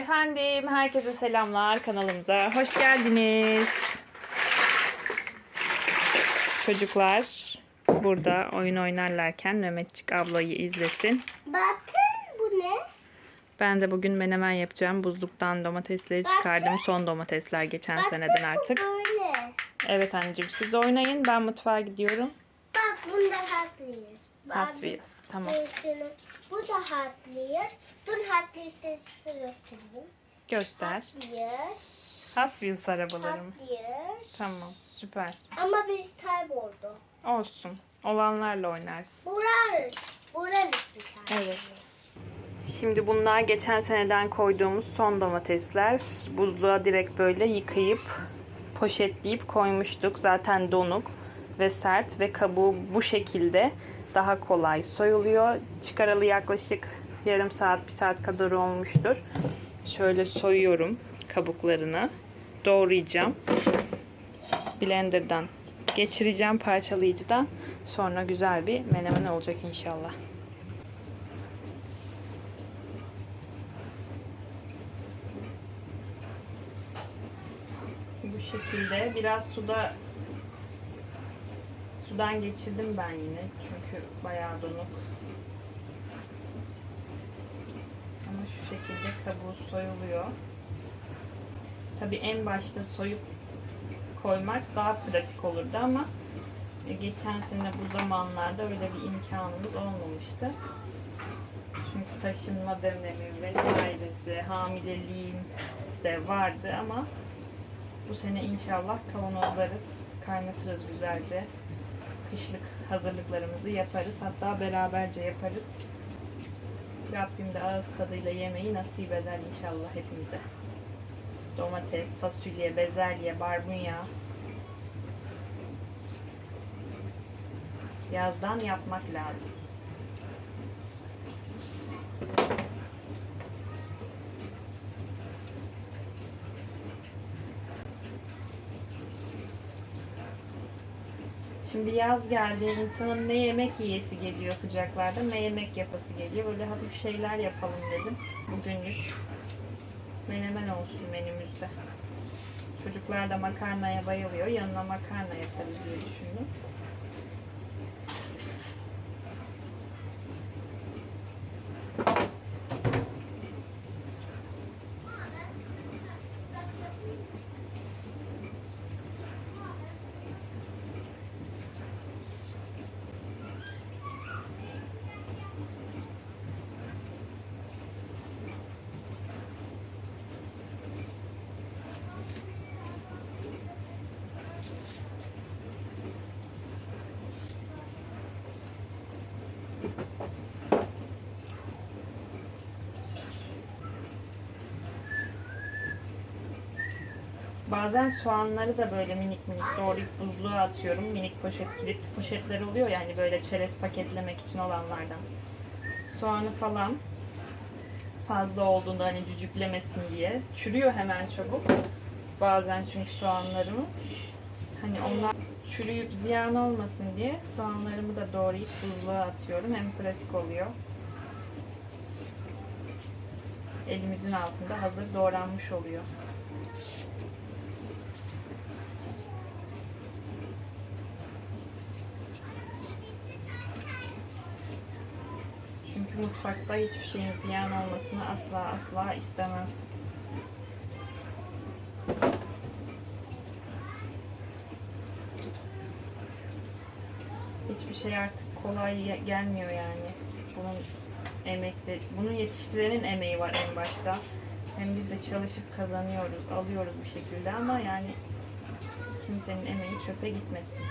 Efendim, herkese selamlar kanalımıza. Hoş geldiniz. Çocuklar burada oyun oynarlarken Mehmetçik ablayı izlesin. Bakın bu ne? Ben de bugün menemen yapacağım. Buzluktan domatesleri çıkardım. Son domatesler geçen Bakın seneden artık. böyle. Evet anneciğim siz oynayın. Ben mutfağa gidiyorum. Bak bunda haklıyız. Hot Wheels. Tamam. Bu da haklıyız. Dur haklıyız sesini göstereyim. Göster. Haklıyız. Hot Wheels arabalarım. Haklıyız. Tamam. Süper. Ama biz kayboldu. Olsun. Olanlarla oynarsın. Burar. Buralık bir tane. Evet. Şimdi bunlar geçen seneden koyduğumuz son domatesler. Buzluğa direkt böyle yıkayıp poşetleyip koymuştuk. Zaten donuk ve sert ve kabuğu bu şekilde daha kolay soyuluyor. Çıkaralı yaklaşık yarım saat, bir saat kadar olmuştur. Şöyle soyuyorum kabuklarını. Doğrayacağım. Blender'dan geçireceğim parçalayıcıdan. Sonra güzel bir menemen olacak inşallah. Bu şekilde biraz suda sudan geçirdim ben yine çünkü bayağı donuk. Ama şu şekilde kabuğu soyuluyor. Tabi en başta soyup koymak daha pratik olurdu ama geçen sene bu zamanlarda öyle bir imkanımız olmamıştı. Çünkü taşınma dönemi vesairesi, hamileliğim de vardı ama bu sene inşallah kavanozlarız, kaynatırız güzelce. Kışlık hazırlıklarımızı yaparız. Hatta beraberce yaparız. Rabbim de ağız tadıyla yemeği nasip eder inşallah hepimize. Domates, fasulye, bezelye, barbunya. Yazdan yapmak lazım. Şimdi yaz geldi. insanın ne yemek yiyesi geliyor sıcaklarda ne yemek yapası geliyor. Böyle hafif şeyler yapalım dedim. Bugünlük menemen olsun menümüzde. Çocuklar da makarnaya bayılıyor. Yanına makarna yaparız diye düşündüm. Bazen soğanları da böyle minik minik doğrayıp buzluğa atıyorum. Minik poşet kilit poşetler oluyor yani böyle çerez paketlemek için olanlardan. Soğanı falan fazla olduğunda hani cücüklemesin diye. Çürüyor hemen çabuk. Bazen çünkü soğanlarımız. Hani onlar çürüyüp ziyan olmasın diye soğanlarımı da doğrayıp buzluğa atıyorum. Hem pratik oluyor. Elimizin altında hazır doğranmış oluyor. Çünkü mutfakta hiçbir şeyin ziyan olmasını asla asla istemem. Hiçbir şey artık kolay gelmiyor yani. Bunun emekte, bunun yetiştirenin emeği var en başta. Hem biz de çalışıp kazanıyoruz, alıyoruz bir şekilde ama yani kimsenin emeği çöpe gitmesin.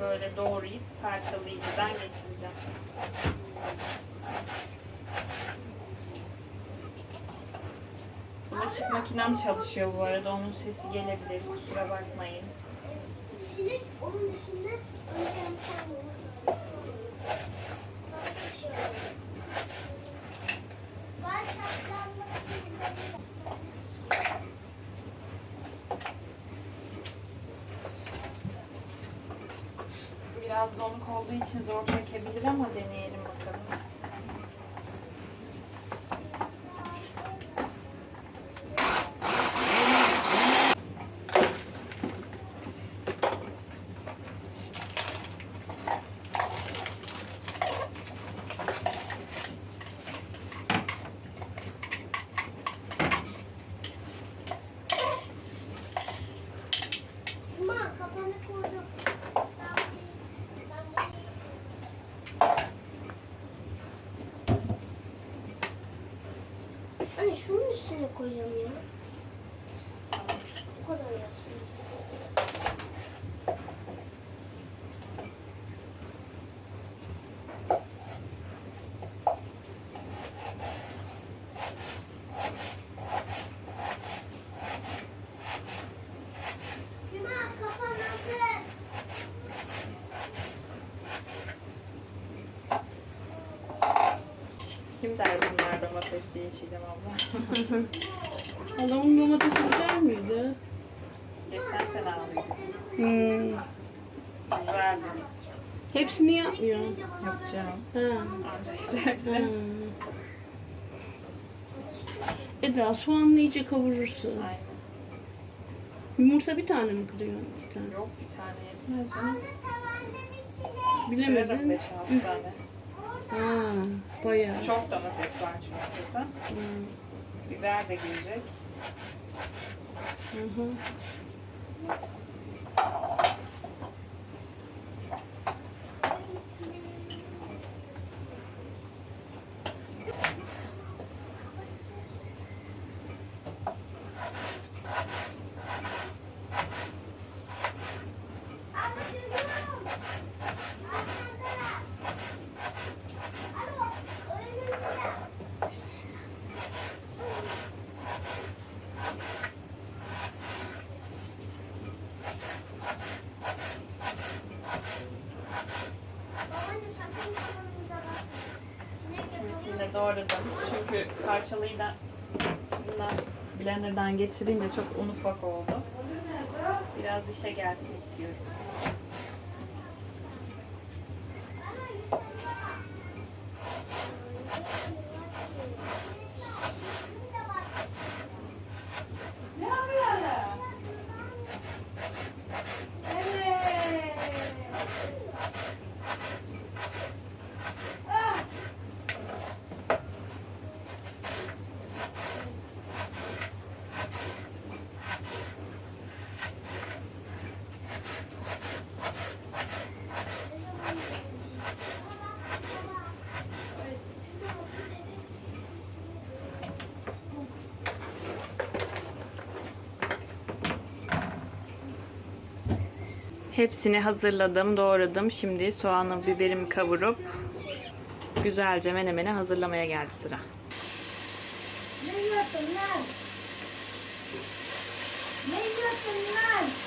Böyle doğrayıp parçalayıcıdan geçireceğim. Bulaşık makinem çalışıyor bu arada. Onun sesi gelebilir. Kusura bakmayın. Şimdi onun dışında önce Gracias. Domates diye Çiğdem abla? Adamın domatesi güzel miydi? Geçen sene aldım. Hmm. Verdim. Hepsini yapmıyor. Yapacağım. Ha. Ancak yeter bize. Hmm. Eda soğanla iyice kavurursun. Aynen. Yumurta bir tane mi kırıyorsun? Bir tane. Yok bir tane yetmez Bilemedin. 5-6 tane. Ha, bayağı. Çok domates var çünkü burada. Hmm. Biber de girecek. Hı hı. De doğradım. Çünkü parçalıyı da bundan blenderdan geçirince çok un ufak oldu. Biraz dişe gelsin istiyorum. Hepsini hazırladım, doğradım. Şimdi soğanı, biberimi kavurup güzelce menemene hazırlamaya geldi sıra. Ne yiyorsun lan? Ne lan? Lan!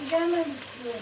Hadi gelmemiş diyor.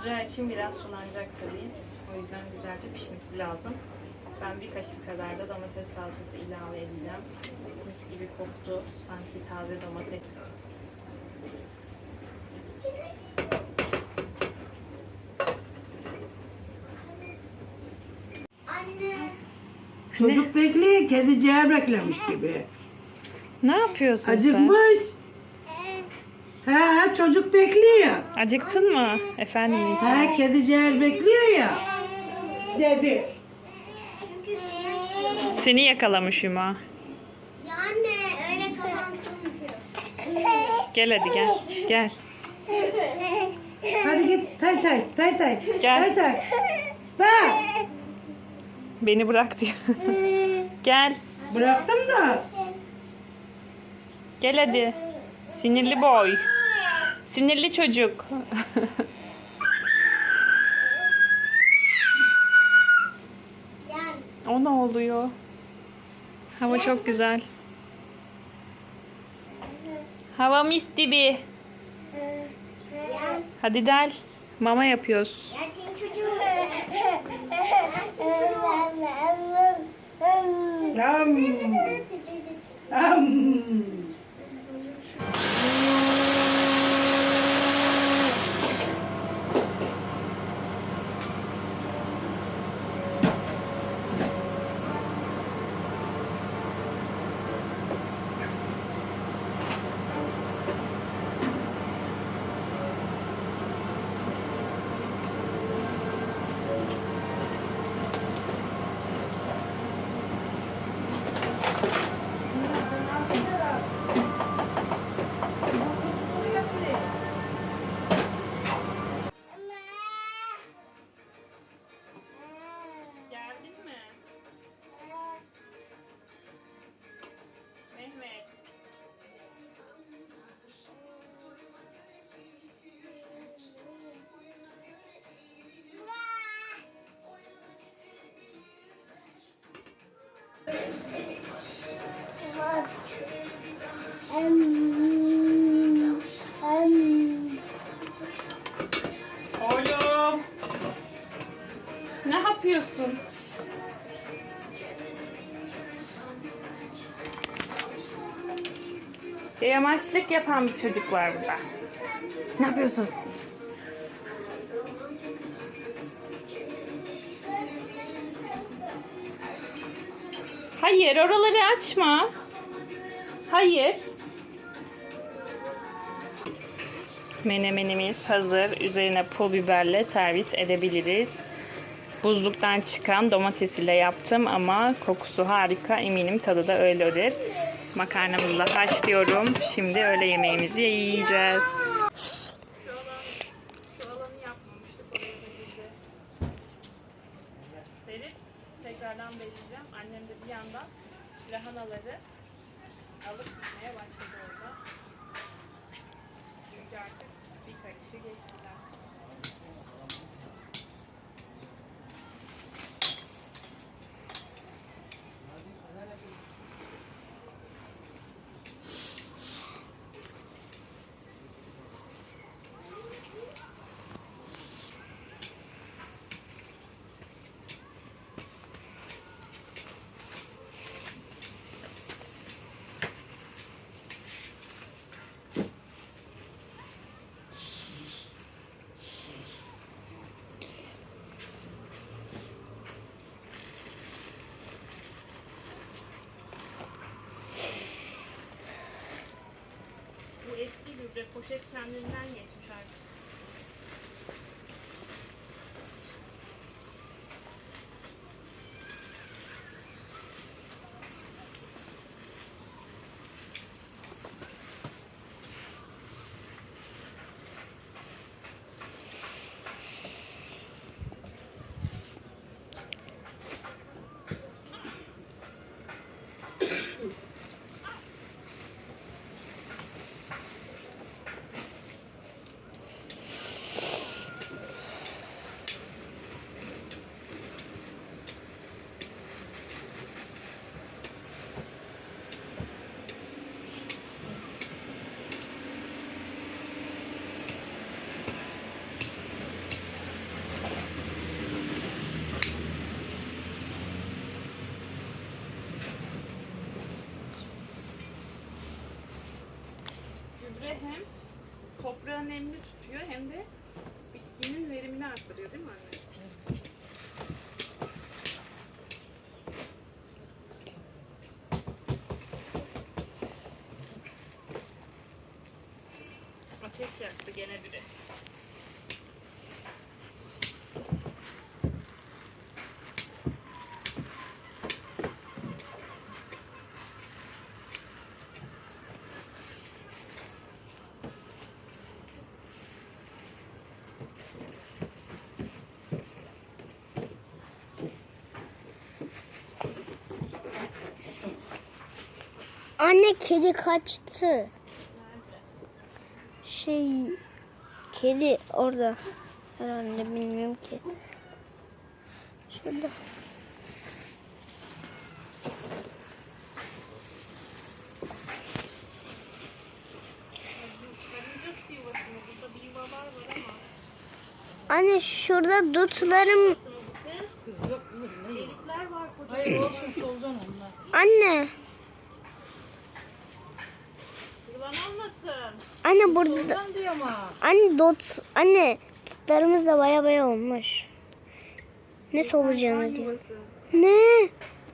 Olacağı için biraz sulanacak tabii. O yüzden güzelce pişmesi lazım. Ben bir kaşık kadar da domates salçası ilave edeceğim. Mis gibi koktu. Sanki taze domates. Anne. Çocuk bekliyor, kediciğer beklemiş gibi. Ne yapıyorsun Acıkmış. He, çocuk bekliyor. Acıktın mı? Efendim He, kediciğer bekliyor ya. Dedi. Çünkü seni... Seni yakalamış Hüma. Ya anne öyle. Gel hadi gel. Gel. Hadi git, tay tay, tay tay. Gel. Tay tay. Bak, Beni bırak diyor. gel. bıraktım da. Gel hadi. Sinirli boy. Sinirli çocuk. Gel. o ne oluyor? Hava çok güzel. Hava mis gibi. Hadi del. Mama yapıyoruz. Gerçeğin çocuğu. Gerçeğin çocuğu. Am. Am. Yamaçlık yapan bir çocuk var burada. Ne yapıyorsun? Hayır, oraları açma. Hayır. Menemenimiz hazır. Üzerine pul biberle servis edebiliriz. Buzluktan çıkan domates ile yaptım ama kokusu harika. Eminim tadı da öyledir. Makarnamızı da haşlıyorum. Şimdi öğle yemeğimizi yiyeceğiz. Lahanaları alıp gitmeye başladı orada. Çünkü artık bir karışı geçtiler. Bu eski gübre poşet hem de bitkinin verimini arttırıyor değil mi anne? Anne kedi kaçtı. Şey kedi orada. Herhalde bilmiyorum ki. Şurada. Anne şurada dutlarım. Kız yok kızım ne yiyor? Delikler var kocaman. Hayır olsun solucan onlar. Anne. Yılan olmasın. Anne burada. Anne dot. Anne dutlarımız da baya baya olmuş. Ne solucanı diyor. Ne?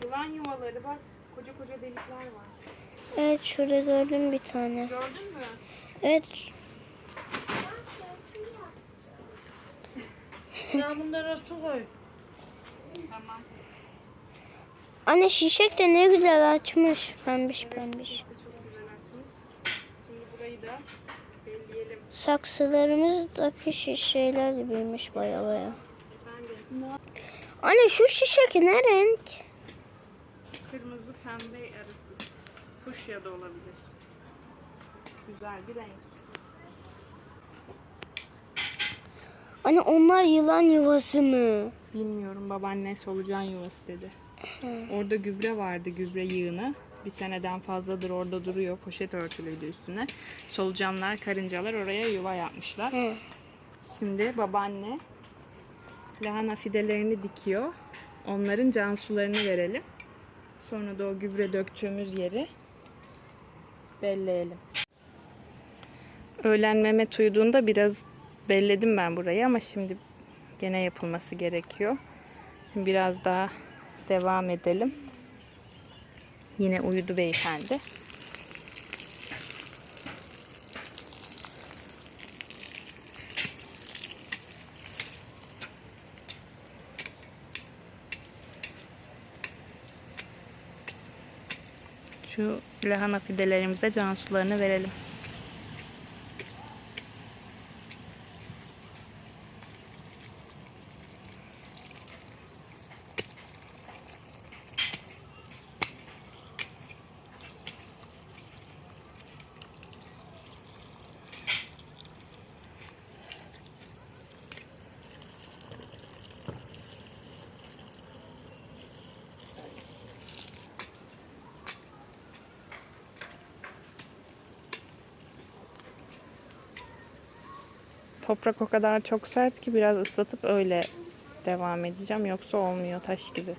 Yılan yuvaları bak. Koca koca delikler var. Evet şurada gördüm bir tane. Gördün mü? Evet. Ya bunlara su koy. Tamam. Anne şişek de ne güzel açmış. Pembiş pembiş. Çok güzel açmış. Şimdi burayı da. Saksılarımızdaki şişeler de büyümüş baya baya. Anne şu şişek ne renk? Kırmızı pembe arası. Fuşya da olabilir. Güzel bir renk. Anne onlar yılan yuvası mı? Bilmiyorum babaanne solucan yuvası dedi. Orada gübre vardı gübre yığını. Bir seneden fazladır orada duruyor. Poşet örtülüydü üstüne. Solucanlar, karıncalar oraya yuva yapmışlar. Hı. Şimdi babaanne lahana fidelerini dikiyor. Onların can sularını verelim. Sonra da o gübre döktüğümüz yeri belleyelim. Öğlen Mehmet uyuduğunda biraz belledim ben burayı ama şimdi gene yapılması gerekiyor. Şimdi biraz daha devam edelim. Yine uyudu beyefendi. Şu lahana fidelerimize can sularını verelim. Toprak o kadar çok sert ki biraz ıslatıp öyle devam edeceğim. Yoksa olmuyor taş gibi.